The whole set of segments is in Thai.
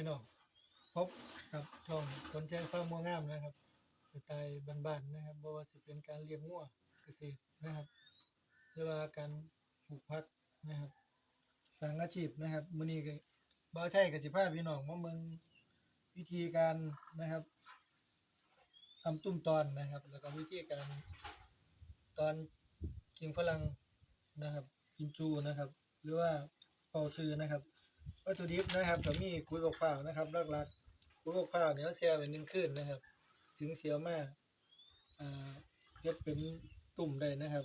พี่น้องพบกับช่องคนแจ้งฟ้ามัวงามนะครับสไตล์บ้านๆนะครับบ่ว่าสิเป็นการเลี้ยงงัวเกษตรนะครับ หรือว่าการปลูกผักนะครับสร้างอาชีพนะครับมื้อนี้ก็บ่าวไทยก็สิพาพี่น้องมาเมืองวิธีการนะครับทำตุ้มตอนนะครับ แล้วก็วิธีการตอนกินฝรั่งนะครับกินจูนะครับ หรือว่าเป่าซื้อนะครับ วัตถุดิบนะครับก็มีกุยบกเปล่านะครับหลักๆกุยบกเปล่าเนี่ยเขาแช่ไว้หนึ่งคืนนะครับ ถึงเสียวมาอ่าเฮ็ดเป็นตุ่มได้นะครับ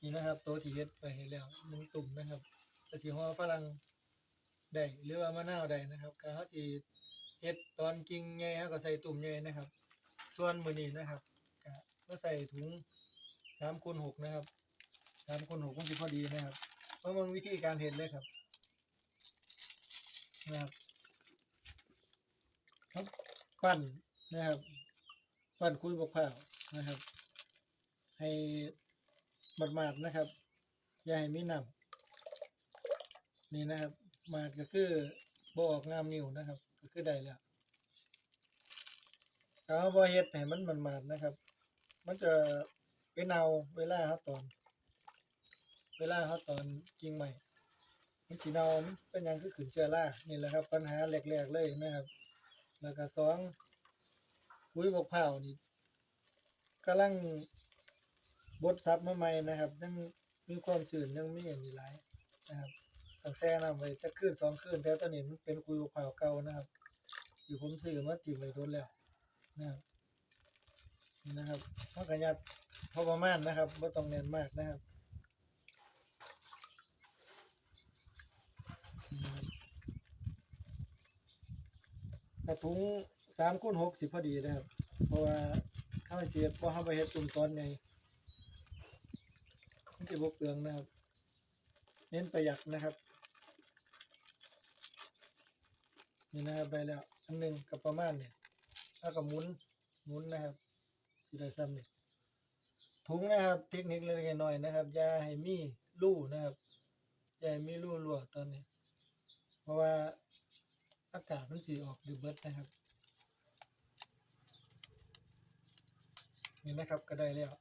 นี่นะครับตัวที่เฮ็ดไปให้แล้วหนึ่งตุ่มนะครับก็สิห่อฝรั่งได้หรือว่ามะนาวได้นะครับก็เขาสิเฮ็ดตอนกิ่งใหญ่ก็ใส่ตุ่มใหญ่นะครับ ส่วนมือนี้นะครับก็ใส่ถุง3คูณ6นะครับ3คูณ6คงสิพอดีนะครับมาเบิ่งวิธีการเฮ็ดเลยครับ นะครับครับปั้นนะครับปั้นคุยบกผ้านะครับ ให้หมาดๆนะครับ อย่าให้มีน้ำนี่นะครับหมาดก็คือบออกงามนิ้วนะครับ ก็คือได้แล้วถ้าเราบ่เฮ็ดให้มันหมาดๆนะครับ มันจะเป็นเนาเวลาเฮาตอน เวลาเฮาตอนกิ่งใหม่ มันสีเนาเป็นยังคือขืนเชื้อรานี่แหละครับ ปัญหาแรกๆเลยนะครับ แล้วก็สองปุ๋ยบกเผานี่กำลังบดซับมาใหม่นะครับยังมีความชื้นยังมีอย่างนี้หลายนะครับต้องแช่น้ำไว้จะคืนสองคืนแต่ตอนนี้มันเป็นปุ๋ยบกเผาเก่านะครับอยู่ผมซื้อมาติดไว้โดนแล้วนะครับนี่นะครับเพราะกระยัดพอประมาณนะครับไม่ต้องเน้นมากนะครับ กระถุงสามคูณหกสิบพอดีนะครับ เพราะว่าข้าวเสียบพอเข้าไปเฮ็ดตุ่มตอนไงมันจะบกเปลืองนะครับ เน้นประหยัดนะครับ นี่นะครับได้แล้วอันหนึ่งกับประมาณเนี่ยแล้วก็หมุนหมุนนะครับที่ได้ซ้ำเนี่ยถุงนะครับเทคนิคเล็กๆน้อยๆนะครับยาให้มีรูนะครับยาให้มีรูรั่วตอนนี้ เพราะว่า อากาศมันสีออกดูเบิร์ดนะครับ นี่นะครับก็ได้แล้ว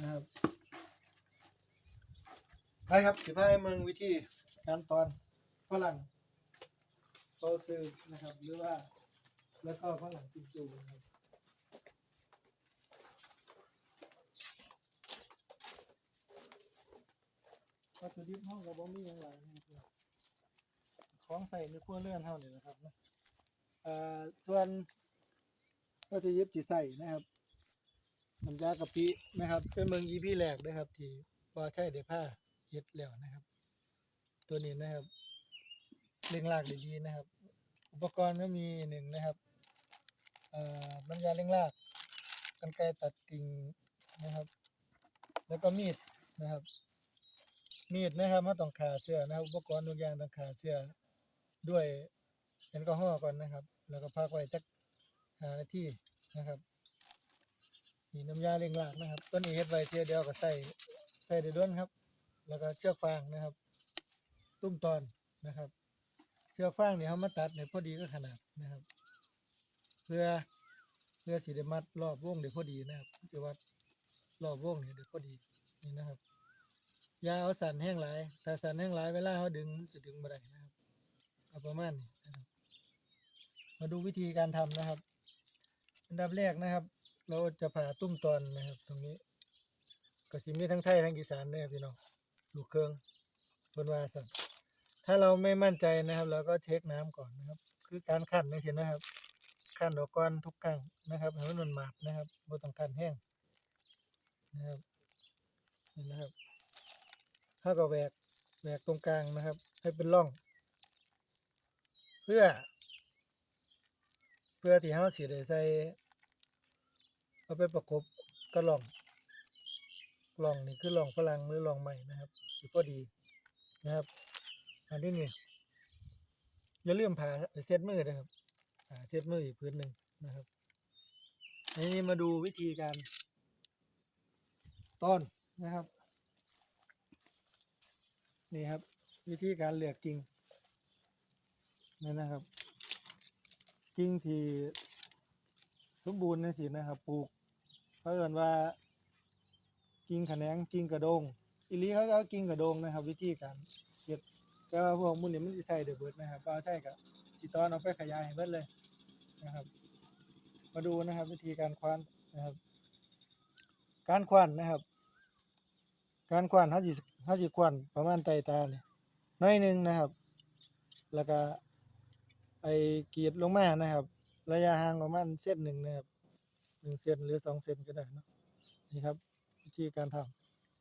นะครับไปครับสิพายเมืองวิธีการตอนฝรั่งโตซื้อนะครับหรือว่าแล้วก็ฝรั่งจิมจูนะครับวัตถุดิบห้องกับบ่มีอย่างไรนะครับ ของใส่ในครัวเรือนเท่านี้นะครับนะอ่าส่วนก็จะยิบที่ใส่นะครับน้ำยากะปินะครับ เป็นเมืองยีพี่แรกนะครับ ที่ว่าใช้ได้ผ้าเฮ็ดแล้วนะครับ ตัวนี้นะครับเร่งรากด้ดีนะครับ อุปกรณ์ก็มีหนึ่งนะครับน้ำยาเร่งรากกรรไกรตัดกิ่งนะครับ แล้วก็มีดนะครับ มีดนะครับมาต้องขาเสื้อนะครับ อุปกรณ์ทุกอย่างต้องขาเสื้อ ด้วยแอลกอฮอล์ก่อนนะครับ แล้วก็พักไว้จักหานาทีนะครับมีน้ำยาเร่งรากนะครับ ต้นนี้เฮ็ดไว้เทียเดียวก็ใส่ใส่ได้ด้นครับ แล้วก็เชือกฟางนะครับ ตุ้มตอนนะครับ เชือกฟางเนี่ยเขามาตัดในพอดีก็ขนาดนะครับ เพื่อเพื่อสีได้มัดรอบวงได้พอดีนะครับจะวัดรอบวงนี่ได้พอดีนี่นะครับยาเอาสันแห้งหลายถ้าสันแห้งหลายเวลาเขาดึงจะดึงบ่ได้นะครับ เอาประมาณนี้นะครับมาดูวิธีการทำนะครับ อันดับแรกนะครับ เราจะผ่าตุ้มตอนนะครับ ตรงนี้ก็สิมีทั้งไทยทั้งอีสานเนี่ยพี่น้องลูกเครื่องบนวาสันถ้าเราไม่มั่นใจนะครับ เราก็เช็คน้ำก่อนนะครับ คือการขั้นนี่สินะครับขั้นออกก่อนทุกครั้งนะครับให้มันหมาดนะครับบ่ต้องขั้นแห้งนะครับนี่นะครับถ้าก็แหวกแหวกตรงกลางนะครับ ให้เป็นร่อง เพื่อ เพื่อที่เฮาสิได้ใส่เอาไปประกบกระหล่องกล่องนี่คือหล่องฝรั่งหรือหล่องใหม่นะครับสิพอดีนะครับ อันนี้นี่อย่าลืมผ่าเซ็ตมือนะครับผ่าเซ็ตมืออีกพื้นหนึ่งนะครับอันนี้มาดูวิธีการต้นนะครับ นี่ครับ วิธีการเลือกกิ่ง นี่นะครับ กิ่งที่สมบูรณ์ในสินะครับ ปลูกเขาเอินว่า กิ่งขแหนงกิ่งกระโดงอีลีเขาก็เอากิ่งกระโดงนะครับ วิธีการเฮ็ดแต่ว่าพวกมุ่นนี่มันใส่เดือะเบิดนะครับบ่ใช่ก็สิตอนเอาไปขยายให้เบิดเลยนะครับ มาดูนะครับ วิธีการควานนะครับ การควานนะครับ การควานเฮาสิเฮาสิควานประมาณไตตาเนี่ยน้อยหนึ่งนะครับ แล้วก็ ไอ้กรีดลงมานะครับ ระยะห่างประมาณเส้นหนึ่งนะครับหนึ่งเซนหรือสองเซนก็ได้เนาะนี่ครับ วิธีการท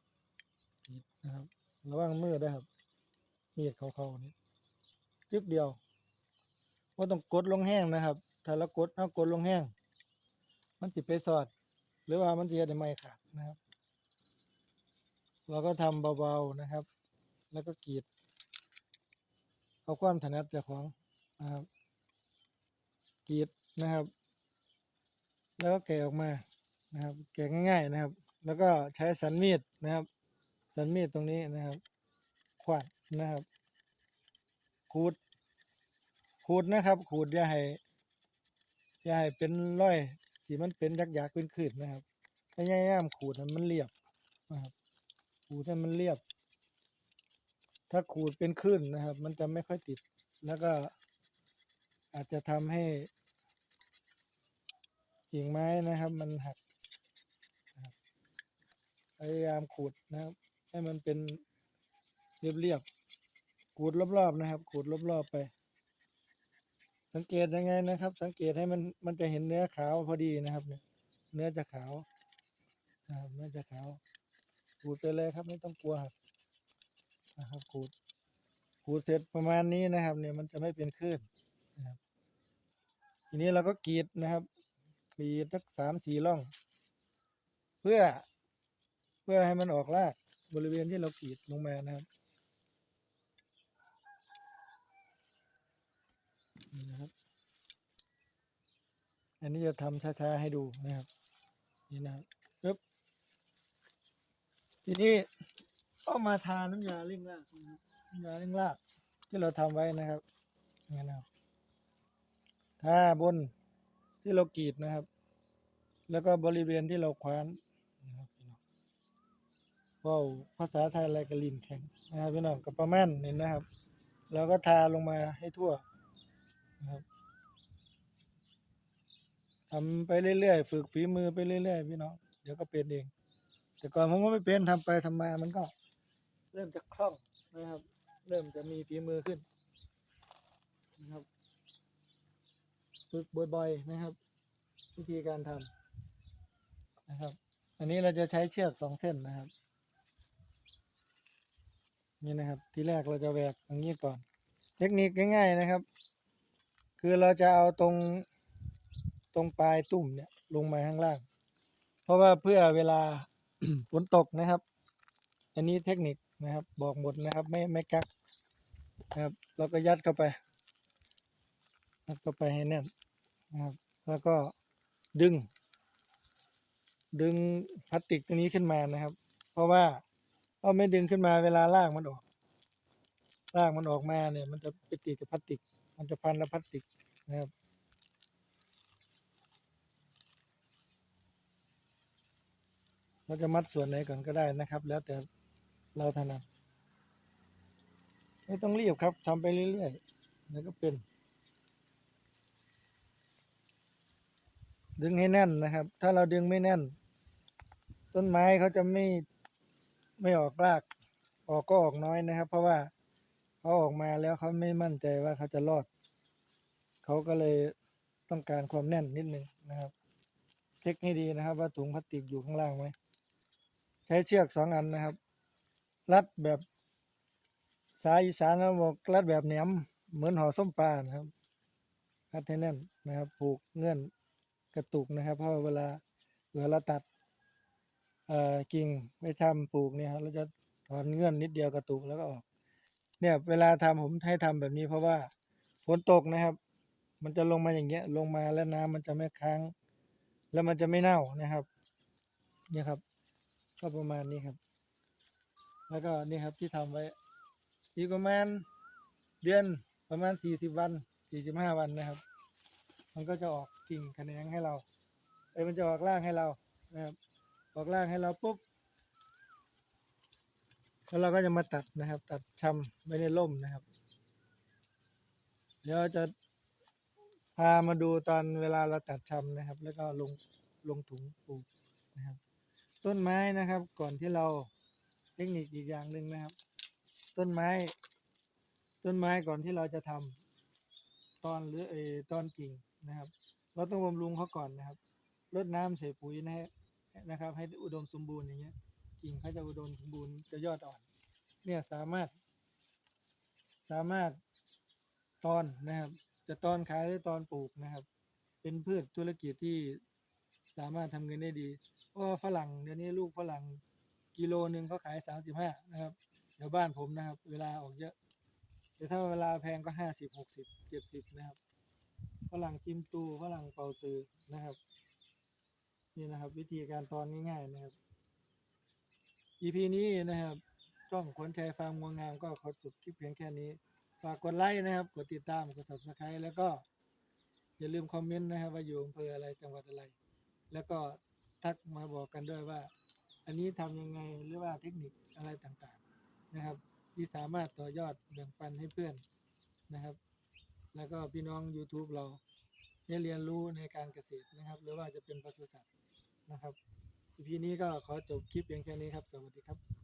ำกรีดนะครับระวังมือด้วยครับมีดเขาๆนี่จึกเดียวว่าต้องกดลงแห้งนะครับ ถ้าเรากดเอากดลงแห้ง มันสิไปสอด หรือว่ามันจะได้ไม่ขาดนะครับ เราก็ทำเบาๆนะครับ แล้วก็กรีด เอาความถนัดจากของ นะครับกรีดนะครับ แล้วก็แกะออกมานะครับ แกะง่ายๆนะครับ แล้วก็ใช้สันมีดนะครับ สันมีดตรงนี้นะครับขวาดนะครับขูดขูดนะครับ ขูดอย่าให้อย่าให้เป็นร้อยที่มันเป็นยักยักๆเป็นขืดนนะครับพยายามขูดให้มันเรียบนะครับขูดให้มันเรียบ ถ้าขูดเป็นคลื่นนะครับ มันจะไม่ค่อยติดแล้วก็ อาจจะทำให้กิ่งไม้นะครับ มันหักพยายามขูดนะครับ ให้มันเป็นเรียบๆขูดรอบๆนะครับขูดรอบๆไป สังเกตยังไงนะครับ สังเกตให้มันมันจะเห็นเนื้อขาวพอดีนะครับ เนี่ย เนื้อจะขาวนะครับเนื้อจะขาวขูดไปเลยครับ ไม่ต้องกลัวครับนะครับขูดขูดเสร็จประมาณนี้นะครับ เนี่ยมันจะไม่เป็นคลื่น นะครับทีนี้เราก็กรีดนะครับกรีดสักสามสี่ร่อง เพื่อ เพื่อให้มันออกรากบริเวณที่เรากรีดลงมานะครับนี่นะครับ อันนี้จะทำช้าๆให้ดูนะครับ นี่นะครับปึ๊บทีนี้ก็มาทาน้ำยาเร่งรากนะครับน้ำยาเร่งรากที่เราทำไว้นะครับอย่างนี้นะครับ ทาบนที่เรากรีดนะครับ แล้วก็บริเวณที่เราคว้านนะครับพี่น้องว้าวภาษาไทยอะไรกระลินแข็งนะครับพี่น้องกับประมาณนี้นะครับ แล้วก็ทาลงมาให้ทั่วนะครับทำไปเรื่อยๆ ฝึกฝีมือไปเรื่อยๆ พี่น้อง เดี๋ยวก็เป็นเอง แต่ก่อนผมก็ไม่เป็นทำไปทำมามันก็ เริ่มจะคล่องนะครับ เริ่มจะมีฝีมือขึ้นนะครับ ฝึกบ่อยๆนะครับ วิธีการทำนะครับ อันนี้เราจะใช้เชือกสองเส้นนะครับ นี่นะครับ ทีแรกเราจะแหวกอย่างนี้ก่อน เทคนิคง่าย ๆนะครับ คือเราจะเอาตรงตรงปลายตุ่มเนี่ยลงมาข้างล่าง เพราะว่าเพื่อเวลาฝนตกนะครับ อันนี้เทคนิคนะครับ บอกหมดนะครับ ไม่ไม่กักนะครับ เราก็ยัดเข้าไป ยัดเข้าไปให้แน่นนะครับ แล้วก็ดึง ดึงพลาสติกตัวนี้ขึ้นมานะครับ เพราะว่าเอาไม่ดึงขึ้นมาเวลาลากมันออกลากมันออกมาเนี่ย มันจะไปติดกับพลาสติก มันจะพันกับพลาสติกนะครับเราจะมัดส่วนไหนก่อนก็ได้นะครับ แล้วแต่เราถนัดไม่ต้องรีบครับทำไปเรื่อยๆแล้วก็เป็น ดึงให้แน่นนะครับ ถ้าเราดึงไม่แน่น ต้นไม้เขาจะไม่ไม่ออกราก ออกก็ออกน้อยนะครับ เพราะว่าเขาออกมาแล้วเขาไม่มั่นใจว่าเขาจะรอด เขาก็เลยต้องการความแน่นนิดนึงนะครับ เช็คให้ดีนะครับ ว่าถุงพลาสติกอยู่ข้างล่างไหมใช้เชือกสองอันนะครับ รัดแบบสายอีสานเราบอกรัดแบบแหนมเหมือนห่อส้มปลานะครับรัดให้แน่นนะครับ ผูกเงื่อน กระตุกนะครับ เพราะเวลาเวลาเราตัดกิ่งไม่ทำปลูกเนี่ยเราจะถอนเงื่อนนิดเดียวกระตุกแล้วก็ออก เนี่ยเวลาทำผมให้ทำแบบนี้เพราะว่าฝนตกนะครับ มันจะลงมาอย่างเงี้ยลงมาแล้วน้ำมันจะไม่ค้าง แล้วมันจะไม่เน่านะครับ เนี่ยครับ ก็ประมาณนี้ครับ แล้วก็นี่ครับที่ทำไว้อีกประมาณเดือนประมาณสี่สิบวันสี่สิบห้าวันนะครับ มันก็จะออก กิ่งแขนงให้เราเอ้ยมันจะออกรากให้เรานะครับออกรากให้เราปุ๊บแล้วเราก็จะมาตัดนะครับ ตัดชำไว้ในร่มนะครับ เดี๋ยวจะพามาดูตอนเวลาเราตัดชำนะครับ แล้วก็ลงลงถุงปลูกนะครับ ต้นไม้นะครับ ก่อนที่เราเทคนิคอีกอย่างหนึ่งนะครับ ต้นไม้ ต้นไม้ก่อนที่เราจะทำตอนหรือเออตอนกิ่งนะครับ เราต้องบำรุงเขาก่อนนะครับรดน้ำใส่ปุ๋ยนะฮะนะครับ ให้อุดมสมบูรณ์อย่างเงี้ยกิ่งเขาจะอุดมสมบูรณ์จะยอดอ่อน เนี่ยสามารถ สามารถตอนนะครับ จะตอนขายหรือตอนปลูกนะครับ เป็นพืชธุรกิจที่สามารถทำเงินได้ดีเพราะฝรั่งเดี๋ยวนี้ลูกฝรั่งกิโลหนึ่งเขาขายสามสิบห้านะครับเดี๋ยวบ้านผมนะครับ เวลาออกเยอะแต่ถ้าเวลาแพงก็ห้าสิบหกสิบเจ็ดสิบนะครับ ฝรั่งจิมตูฝรั่งเป่าซื้อนะครับ นี่นะครับ วิธีการตอนง่ายๆนะครับ EP นี้นะครับช่องขวัญชัยฟาร์มงวงามก็ขอจบคลิปเพียงแค่นี้ฝากกดไลค์นะครับ กดติดตามกด subscribe แล้วก็อย่าลืมคอมเมนต์นะครับว่าอยู่อำเภออะไรจังหวัดอะไร แล้วก็ทักมาบอกกันด้วยว่า อันนี้ทำยังไงหรือว่าเทคนิคอะไรต่างๆนะครับ ที่สามารถต่อยอดแบ่งปันให้เพื่อนนะครับ แล้วก็พี่น้อง YouTube เราได้เรียนรู้ในการเกษตรนะครับ หรือว่าจะเป็นปศุสัตว์นะครับ EP นี้ก็ขอจบคลิปเพียงแค่นี้ครับ สวัสดีครับ